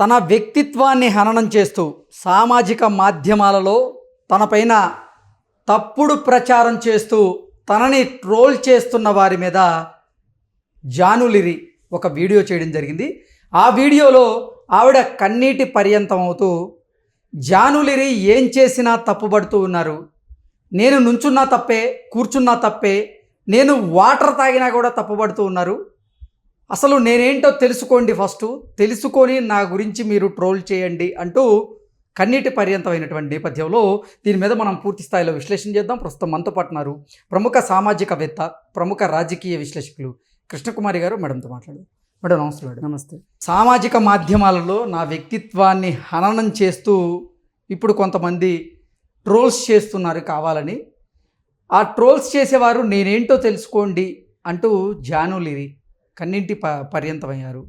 తన వ్యక్తిత్వాన్ని హననం చేస్తూ సామాజిక మాధ్యమాలలో తనపైన తప్పుడు ప్రచారం చేస్తూ తనని ట్రోల్ చేస్తున్న వారి మీద జానులిరి ఒక వీడియో చేయడం జరిగింది. ఆ వీడియోలో ఆవిడ కన్నీటి పర్యంతం అవుతూ జానులిరి ఏం చేసినా తప్పుబడుతూ ఉన్నారు. నేను నుంచున్నా తప్పే కూర్చున్నా తప్పే నేను వాటర్ తాగినా కూడా తప్పుబడుతూ ఉన్నారు. అసలు నేనేంటో తెలుసుకోండి ఫస్ట్. తెలుసుకొని నా గురించి మీరు ట్రోల్ చేయండి అంటూ కన్నీటి పర్యంతమైనటువంటి నేపథ్యంలో దీని మీద మనం పూర్తి స్థాయిలో విశ్లేషణ చేద్దాం. ప్రస్తుతం మనతో పాటు ఉన్నారు ప్రముఖ సామాజికవేత్త ప్రముఖ రాజకీయ విశ్లేషకులు కృష్ణకుమారి గారు. మేడంతో మాట్లాడు మేడం నమస్తే మేడం. నమస్తే. సామాజిక మాధ్యమాలలో నా వ్యక్తిత్వాన్ని హననం చేస్తూ ఇప్పుడు కొంతమంది ట్రోల్స్ చేస్తున్నారు కావాలని. ఆ ట్రోల్స్ చేసేవారు నేనేంటో తెలుసుకోండి అంటూ జానులిరి కన్నింటి ప పర్యంతమయ్యారు.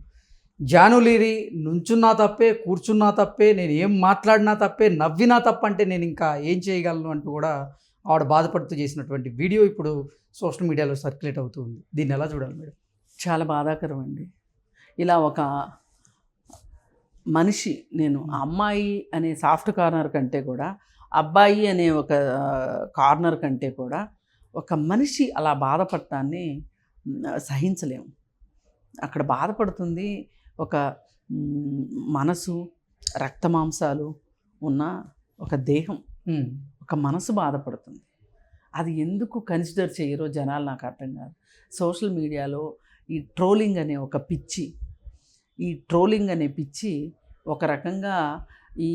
జానులిరి నుంచున్నా తప్పే కూర్చున్నా తప్పే నేను ఏం మాట్లాడినా తప్పే నవ్వినా తప్పంటే నేను ఇంకా ఏం చేయగలను అంటూ కూడా ఆవిడ బాధపడుతూ చేసినటువంటి వీడియో ఇప్పుడు సోషల్ మీడియాలో సర్క్యులేట్ అవుతూ ఉంది. దీన్ని ఎలా చూడాలి మేడం? చాలా బాధాకరం అండి. ఇలా ఒక మనిషి నేను అమ్మాయి అనే సాఫ్ట్ కార్నర్ కంటే కూడా అబ్బాయి అనే ఒక కార్నర్ కంటే కూడా ఒక మనిషి అలా బాధపడటాన్ని సహించలేము. అక్కడ బాధపడుతుంది ఒక మనసు రక్తమాంసాలు ఉన్న ఒక దేహం. ఒక మనసు బాధపడుతుంది. అది ఎందుకు కన్సిడర్ చేయరో జనాలు నాకు అర్థం కాదు. సోషల్ మీడియాలో ఈ ట్రోలింగ్ అనే ఒక పిచ్చి ఈ ట్రోలింగ్ అనే పిచ్చి ఒక రకంగా ఈ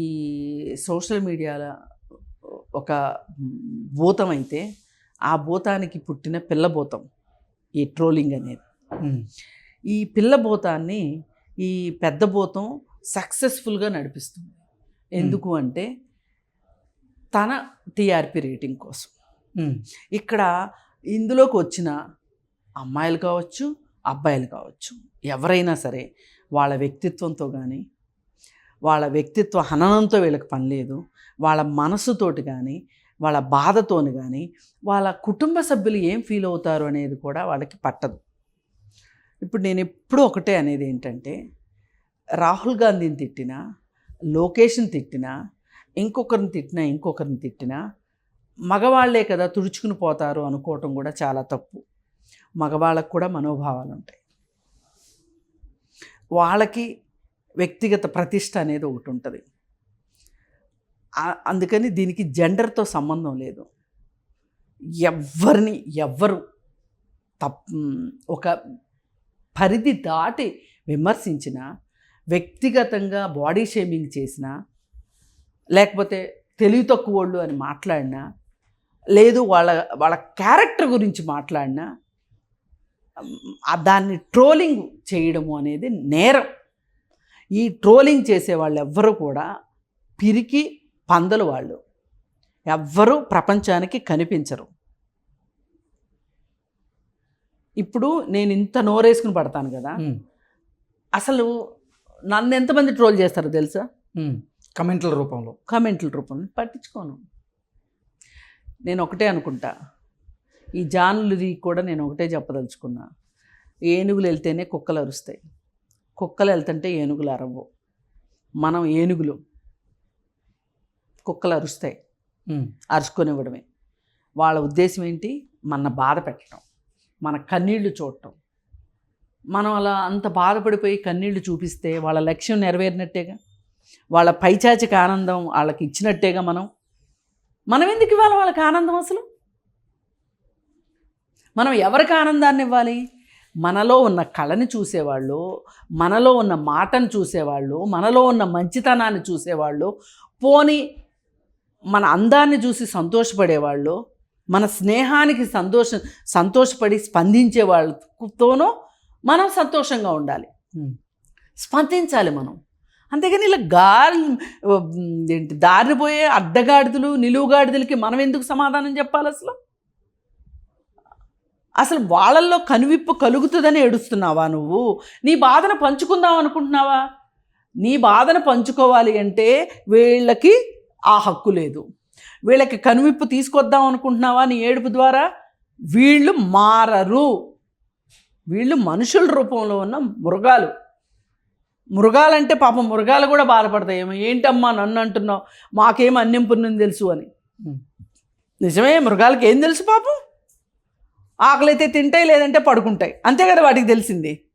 సోషల్ మీడియాలో ఒక భూతం అయితే ఆ భూతానికి పుట్టిన పిల్లభూతం ఈ ట్రోలింగ్ అనేది. ఈ పిల్లభూతాన్ని ఈ పెద్ద భూతం సక్సెస్ఫుల్గా నడిపిస్తుంది. ఎందుకు అంటే తన టీఆర్పి రేటింగ్ కోసం. ఇక్కడ ఇందులోకి వచ్చిన అమ్మాయిలు కావచ్చు అబ్బాయిలు కావచ్చు ఎవరైనా సరే వాళ్ళ వ్యక్తిత్వంతో కానీ వాళ్ళ వ్యక్తిత్వ హననంతో వీళ్ళకి పని లేదు వాళ్ళ మనసుతోటి కానీ వాళ్ళ బాధతోని కానీ వాళ్ళ కుటుంబ సభ్యులు ఏం ఫీల్ అవుతారు అనేది కూడా వాళ్ళకి పట్టదు. ఇప్పుడు నేను ఎప్పుడూ ఒకటే అనేది ఏంటంటే రాహుల్ గాంధీని తిట్టినా లోకేష్ని తిట్టినా ఇంకొకరిని తిట్టినా ఇంకొకరిని తిట్టినా మగవాళ్ళే కదా తుడుచుకుని పోతారు అనుకోవటం కూడా చాలా తప్పు. మగవాళ్ళకు కూడా మనోభావాలు ఉంటాయి. వాళ్ళకి వ్యక్తిగత ప్రతిష్ట అనేది ఒకటి ఉంటుంది. అందుకని దీనికి జెండర్తో సంబంధం లేదు. ఎవ్వరిని ఎవ్వరు తప్ ఒక పరిధి దాటి విమర్శించిన వ్యక్తిగతంగా బాడీ షేమింగ్ చేసినా లేకపోతే తెలివి తక్కువ వాళ్ళు అని మాట్లాడినా లేదు వాళ్ళ వాళ్ళ క్యారెక్టర్ గురించి మాట్లాడినా దాన్ని ట్రోలింగ్ చేయడము అనేది నేరం. ఈ ట్రోలింగ్ చేసే వాళ్ళు ఎవ్వరూ కూడా పిరికి పందలు వాళ్ళు. ఎవ్వరూ ప్రపంచానికి కనిపించరు. ఇప్పుడు నేను ఇంత నోరేసుకుని పడతాను కదా అసలు నన్ను ఎంతమంది ట్రోల్ చేస్తారో తెలుసా. కమెంట్ల రూపంలో. కామెంట్ల రూపంలో పట్టించుకోను. నేను ఒకటే అనుకుంటా. ఈ జానులది కూడా నేను ఒకటే చెప్పదలుచుకున్నా. ఏనుగులు వెళ్తేనే కుక్కలు అరుస్తాయి. కుక్కలు వెళ్తుంటే ఏనుగులు అరవవు. మనం ఏనుగులు కుక్కలు అరుస్తాయి. అరుచుకొనివ్వడమే. వాళ్ళ ఉద్దేశం ఏంటి? మన బాధ పెట్టడం. మన కన్నీళ్ళు చూడటం. మనం అలా అంత బాధపడిపోయి కన్నీళ్ళు చూపిస్తే వాళ్ళ లక్ష్యం నెరవేరినట్టేగా? వాళ్ళ పైచాచిక ఆనందం వాళ్ళకి ఇచ్చినట్టేగా మనం? మనం ఎందుకు ఇవ్వాలి వాళ్ళకి ఆనందం అసలు? మనం ఎవరికి ఆనందాన్ని ఇవ్వాలి? మనలో ఉన్న కళని చూసేవాళ్ళు మనలో ఉన్న మాటను చూసేవాళ్ళు మనలో ఉన్న మంచితనాన్ని చూసేవాళ్ళు పోని మన అందాన్ని చూసి సంతోషపడేవాళ్ళు మన స్నేహానికి సంతోషం సంతోషపడి స్పందించే వాళ్ళతోనూ మనం సంతోషంగా ఉండాలి. స్పందించాలి మనం. అంతేగాని ఇలా గాలి ఏంటి దారిని పోయే అడ్డగాడిదలు నిలువుగాడిదలకి మనం ఎందుకు సమాధానం చెప్పాలి అసలు? అసలు వాళ్ళల్లో కనువిప్పు కలుగుతుందని ఏడుస్తున్నావా నువ్వు? నీ బాధను పంచుకుందాం అనుకుంటున్నావా? నీ బాధను పంచుకోవాలి అంటే వీళ్ళకి ఆ హక్కు లేదు. వీళ్ళకి కనువిప్పు తీసుకొద్దాం అనుకుంటున్నావా నీ ఏడుపు ద్వారా? వీళ్ళు మారరు. వీళ్ళు మనుషుల రూపంలో ఉన్న మృగాలు. మృగాలంటే పాపం మృగాలు కూడా బాధపడతాయి. ఏమో ఏంటమ్మా నన్ను అంటున్నావు? మాకేం పుణ్యం తెలుసు అని. నిజమే మృగాలకి ఏం తెలుసు పాపం? ఆకలైతే తింటాయి లేదంటే పడుకుంటాయి. అంతే కదా వాటికి తెలిసింది.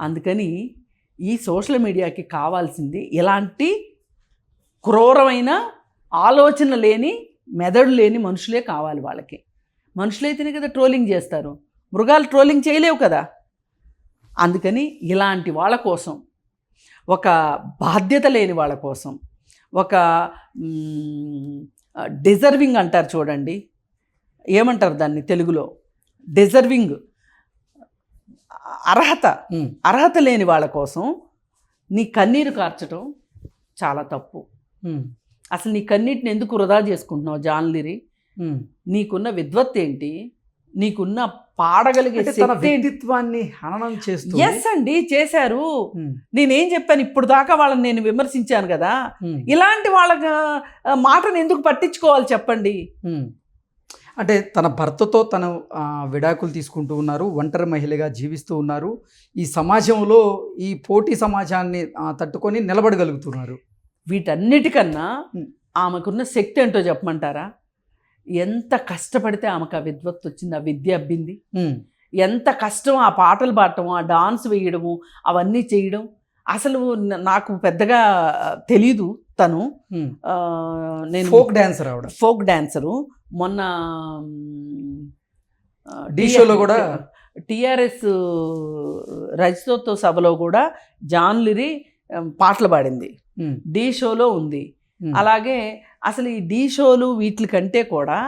అందుకని ఈ సోషల్ మీడియాకి కావాల్సింది ఇలాంటి క్రూరమైన ఆలోచన లేని మెదడు లేని మనుషులే కావాలి వాళ్ళకి. మనుషులైతేనే కదా ట్రోలింగ్ చేస్తారు. మృగాలు ట్రోలింగ్ చేయలేవు కదా. అందుకని ఇలాంటి వాళ్ళ కోసం ఒక బాధ్యత లేని వాళ్ళ కోసం ఒక డిజర్వింగ్ అంటారు చూడండి. ఏమంటారు దాన్ని తెలుగులో? డిజర్వింగ్. అర్హత. అర్హత లేని వాళ్ళ కోసం నీ కన్నీరు కార్చడం చాలా తప్పు. అసలు నీ కన్నీటిని ఎందుకు వృధా చేసుకుంటున్నావు జాన్లిరి. నీకున్న విద్వత్ ఏంటి? నీకున్న పాడగలిగే వ్యక్తిత్వాన్ని హననం చేస్తూ ఎస్ అండి చేశారు. నేనేం చెప్పాను? ఇప్పుడు దాకా వాళ్ళని నేను విమర్శించాను కదా. ఇలాంటి వాళ్ళ మాటను ఎందుకు పట్టించుకోవాలి చెప్పండి. అంటే తన భర్తతో తను విడాకులు తీసుకుంటూ ఉన్నారు ఒంటరి మహిళగా జీవిస్తూ ఉన్నారు. ఈ సమాజంలో ఈ పోటీ సమాజాన్ని తట్టుకొని నిలబడగలుగుతున్నారు. వీటన్నిటికన్నా Hmm. ఆమెకున్న శక్తి ఏంటో చెప్పమంటారా ఎంత కష్టపడితే ఆమెకు ఆ విద్వత్తు వచ్చింది ఆ విద్య అబ్బింది. ఎంత కష్టం ఆ పాటలు పాడటము ఆ డాన్స్ వేయడము అవన్నీ చేయడం అసలు నాకు పెద్దగా తెలీదు తను నేను ఫోక్ డాన్సర్ ఆవిడ ఫోక్ డాన్సరు మొన్న ఢీ షోలో కూడా టిఆర్ఎస్ రజతోత్సవ సభలో కూడా జాన్ లిరి ఆ, పాటలు పాడింది. ఢీ షోలో ఉంది. అలాగే అసలు ఈ ఢీ షోలు వీటి కంటే కూడా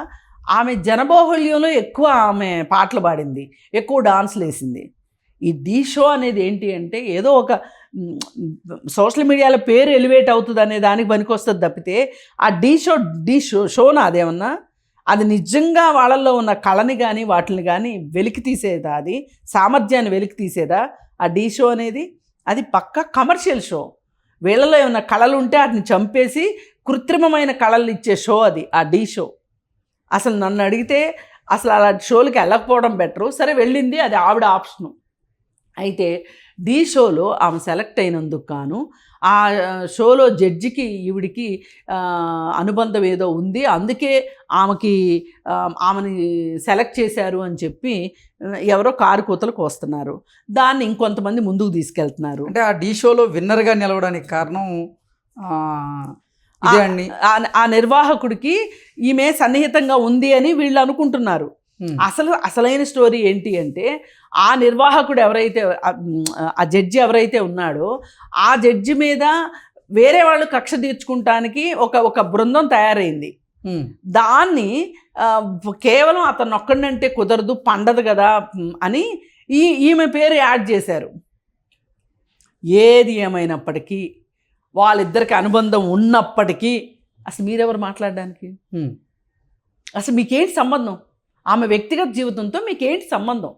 ఆమె జనబాహుళ్యంలో ఎక్కువ ఆమె పాటలు పాడింది ఎక్కువ డాన్స్లు వేసింది. ఈ ఢీ షో అనేది ఏంటి అంటే ఏదో ఒక సోషల్ మీడియాలో పేరు ఎలివేట్ అవుతుంది అనే దానికి పనికొస్తుంది తప్పితే ఆ ఢీ షో ఢీ షో షోనా అదేమన్నా? అది నిజంగా వాళ్ళల్లో ఉన్న కళని కానీ వాటిని కానీ వెలికి తీసేదా అది? సామర్థ్యాన్ని వెలికి తీసేదా ఆ ఢీ షో అనేది? అది పక్క కమర్షియల్ షో. వీళ్ళలో ఏమైనా కళలు ఉంటే వాటిని చంపేసి కృత్రిమమైన కళలు ఇచ్చే షో అది ఆ ఢీ షో. అసలు నన్ను అడిగితే అసలు అలాంటి షోలకి వెళ్ళకపోవడం బెటరు. సరే వెళ్ళింది అది ఆవిడ ఆప్షను. అయితే ఢీ షోలో ఆమె సెలెక్ట్ అయినందుకు గాను ఆ షోలో జడ్జికి ఈవిడికి అనుబంధం ఏదో ఉంది. అందుకే ఆమెకి ఆమెని సెలెక్ట్ చేశారు అని చెప్పి ఎవరో కారు కూతలకు వస్తున్నారు దాన్ని ఇంకొంతమంది ముందుకు తీసుకెళ్తున్నారు. అంటే ఆ డీ షోలో విన్నర్గా నిలవడానికి కారణం ఆ, నిర్వాహకుడికి ఈమె సన్నిహితంగా ఉంది అని వీళ్ళు అనుకుంటున్నారు. అసలు అసలైన స్టోరీ ఏంటి అంటే ఆ నిర్వాహకుడు ఎవరైతే ఆ- జడ్జి ఎవరైతే ఉన్నాడో ఆ జడ్జి మీద వేరే వాళ్ళు కక్ష తీర్చుకుంటానికి ఒక ఒక బృందం తయారైంది. దాన్ని కేవలం అతను ఒక్కడంటే కుదరదు పండదు కదా అని ఈ ఈమె పేరు యాడ్ చేశారు. ఏది ఏమైనప్పటికీ వాళ్ళిద్దరికి అనుబంధం ఉన్నప్పటికీ అసలు మీరెవరు మాట్లాడడానికి. అసలు మీకేంటి సంబంధం? ఆమె వ్యక్తిగత జీవితంతో మీకేంటి సంబంధం?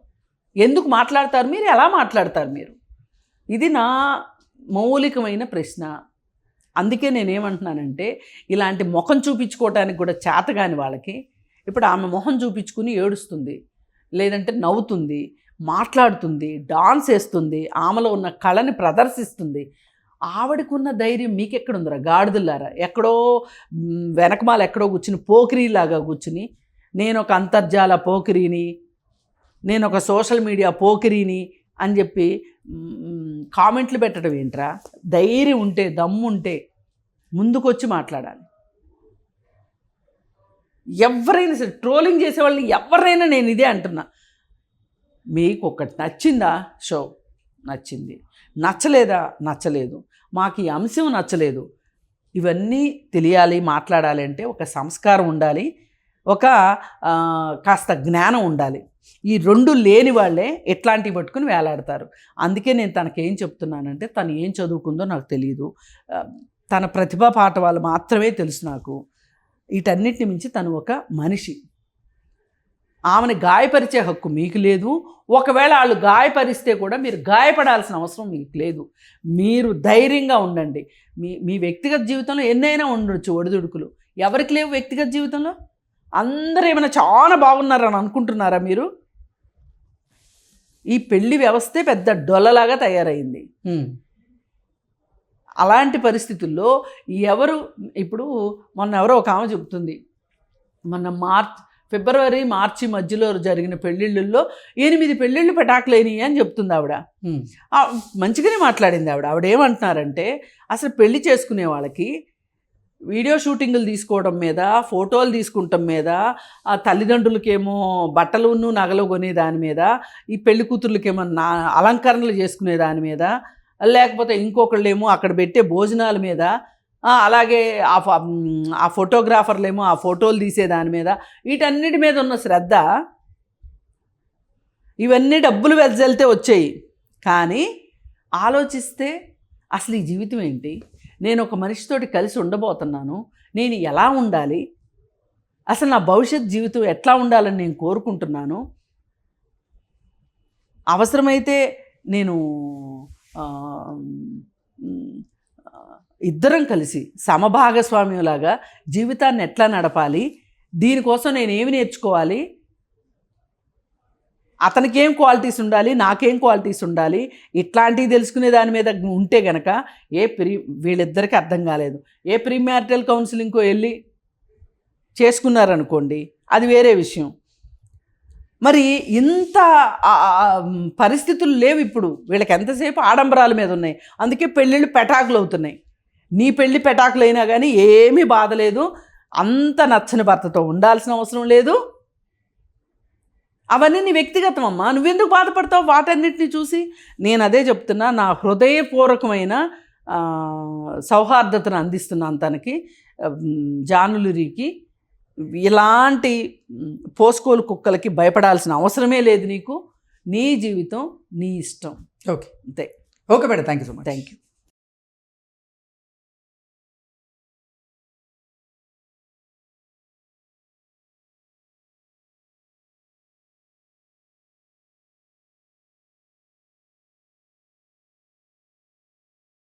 ఎందుకు మాట్లాడతారు మీరు? ఎలా మాట్లాడతారు మీరు? ఇది నా మౌలికమైన ప్రశ్న. అందుకే నేనేమంటున్నానంటే ఇలాంటి ముఖం చూపించుకోవటానికి కూడా చేతగాని వాళ్ళకి ఇప్పుడు ఆమె మొహం చూపించుకుని ఏడుస్తుంది లేదంటే నవ్వుతుంది మాట్లాడుతుంది డాన్స్ వేస్తుంది ఆమెలో ఉన్న కళని ప్రదర్శిస్తుంది. ఆవిడకున్న ధైర్యం మీకెక్కడుందిరా? గాడిదలారా ఎక్కడో వెనకమాల ఎక్కడో కూర్చుని పోకిరీలాగా కూర్చుని నేను ఒక అంతర్జాల పోకిరిని నేను ఒక సోషల్ మీడియా పోకిరిని అని చెప్పి కామెంట్లు పెట్టడం ఏంట్రా? ధైర్యం ఉంటే దమ్ము ఉంటే ముందుకొచ్చి మాట్లాడాలి. ఎవరైనా సరే ట్రోలింగ్ చేసే వాళ్ళని ఎవరైనా నేను ఇదే అంటున్నా. మీకు ఒకటి నచ్చిందా? షో నచ్చింది. నచ్చలేదా? నచ్చలేదు. మాకు ఈ అంశం నచ్చలేదు. ఇవన్నీ తెలియాలి మాట్లాడాలి అంటే ఒక సంస్కారం ఉండాలి. ఒక కాస్త జ్ఞానం ఉండాలి. ఈ రెండు లేని వాళ్ళే ఎట్లాంటివి పట్టుకుని వేలాడతారు. అందుకే నేను తనకేం చెప్తున్నానంటే తను ఏం చదువుకుందో నాకు తెలియదు తన ప్రతిభా వాళ్ళు మాత్రమే తెలుసు నాకు. వీటన్నిటిని మించి తను ఒక మనిషి. ఆమెను గాయపరిచే హక్కు మీకు లేదు. ఒకవేళ వాళ్ళు గాయపరిస్తే కూడా మీరు గాయపడాల్సిన అవసరం మీకు లేదు. మీరు ధైర్యంగా ఉండండి. మీ మీ వ్యక్తిగత జీవితంలో ఎన్నైనా ఉండొచ్చు ఒడిదుడుకులు. ఎవరికి లేవు వ్యక్తిగత జీవితంలో? అందరూ ఏమైనా చాలా బాగున్నారని అనుకుంటున్నారా మీరు? ఈ పెళ్ళి వ్యవస్థే పెద్ద డొల్లలాగా తయారైంది. అలాంటి పరిస్థితుల్లో ఎవరు ఇప్పుడు మొన్న ఎవరో ఒక ఆమె చెబుతుంది. మొన్న మార్చ్ ఫిబ్రవరి మార్చి మధ్యలో జరిగిన పెళ్ళిళ్ళల్లో ఎనిమిది పెళ్ళిళ్ళు పెటాకులేని అని చెప్తుంది ఆవిడ. మంచిగానే మాట్లాడింది ఆవిడ. ఆవిడ ఏమంటున్నారంటే అసలు పెళ్ళి చేసుకునే వాళ్ళకి వీడియో షూటింగులు తీసుకోవడం మీద ఫోటోలు తీసుకుంటాం మీద ఆ తల్లిదండ్రులకేమో బట్టలును నగలు కొనే దాని మీద ఈ పెళ్ళి కూతుర్లకేమో నా అలంకరణలు చేసుకునే దాని మీద లేకపోతే ఇంకొకళ్ళేమో అక్కడ పెట్టే భోజనాల మీద అలాగే ఆ ఫ- ఆ ఫోటోగ్రాఫర్లేమో ఆ ఫోటోలు తీసే దాని మీద వీటన్నిటి మీద ఉన్న శ్రద్ధ ఇవన్నీ డబ్బులు వెదజల్తే వచ్చాయి. కానీ ఆలోచిస్తే అసలు ఈ జీవితం ఏంటి? నేను ఒక మనిషితోటి కలిసి ఉండబోతున్నాను నేను ఎలా ఉండాలి అసలు నా భవిష్యత్ జీవితం ఎట్లా ఉండాలని నేను కోరుకుంటున్నాను అవసరమైతే నేను ఇద్దరం కలిసి సమభాగస్వామ్యంలాగా జీవితాన్ని ఎట్లా నడపాలి దీనికోసం నేను ఏమి నేర్చుకోవాలి అతనికి ఏం క్వాలిటీస్ ఉండాలి నాకేం క్వాలిటీస్ ఉండాలి ఇట్లాంటివి తెలుసుకునే దాని మీద ఉంటే గనక ఏ ప్రీ వీళ్ళిద్దరికీ అర్థం కాలేదు. ఏ ప్రీ మ్యారిటల్ కౌన్సిలింగ్కో వెళ్ళి చేసుకున్నారనుకోండి అది వేరే విషయం. మరి ఇంత పరిస్థితులు లేవు ఇప్పుడు. వీళ్ళకి ఎంతసేపు ఆడంబరాల మీద ఉన్నాయి. అందుకే పెళ్ళిళ్ళు పెటాకులు అవుతున్నాయి. నీ పెళ్ళి పెటాకులు అయినా కానీ ఏమీ బాధ లేదు. అంత నచ్చని భర్తతో ఉండాల్సిన అవసరం లేదు. అవన్నీ నీ వ్యక్తిగతం అమ్మా నువ్వెందుకు బాధపడతావు? వాటన్నిటిని చూసి నేను అదే చెప్తున్నా నా హృదయపూర్వకమైన సౌహార్దతను అందిస్తున్నాను తనకి జానులురికి. ఇలాంటి పోసుకోలు కుక్కలకి భయపడాల్సిన అవసరమే లేదు నీకు. నీ జీవితం నీ ఇష్టం. ఓకే. అంతే. Okay madam. Thank you so much. Thank you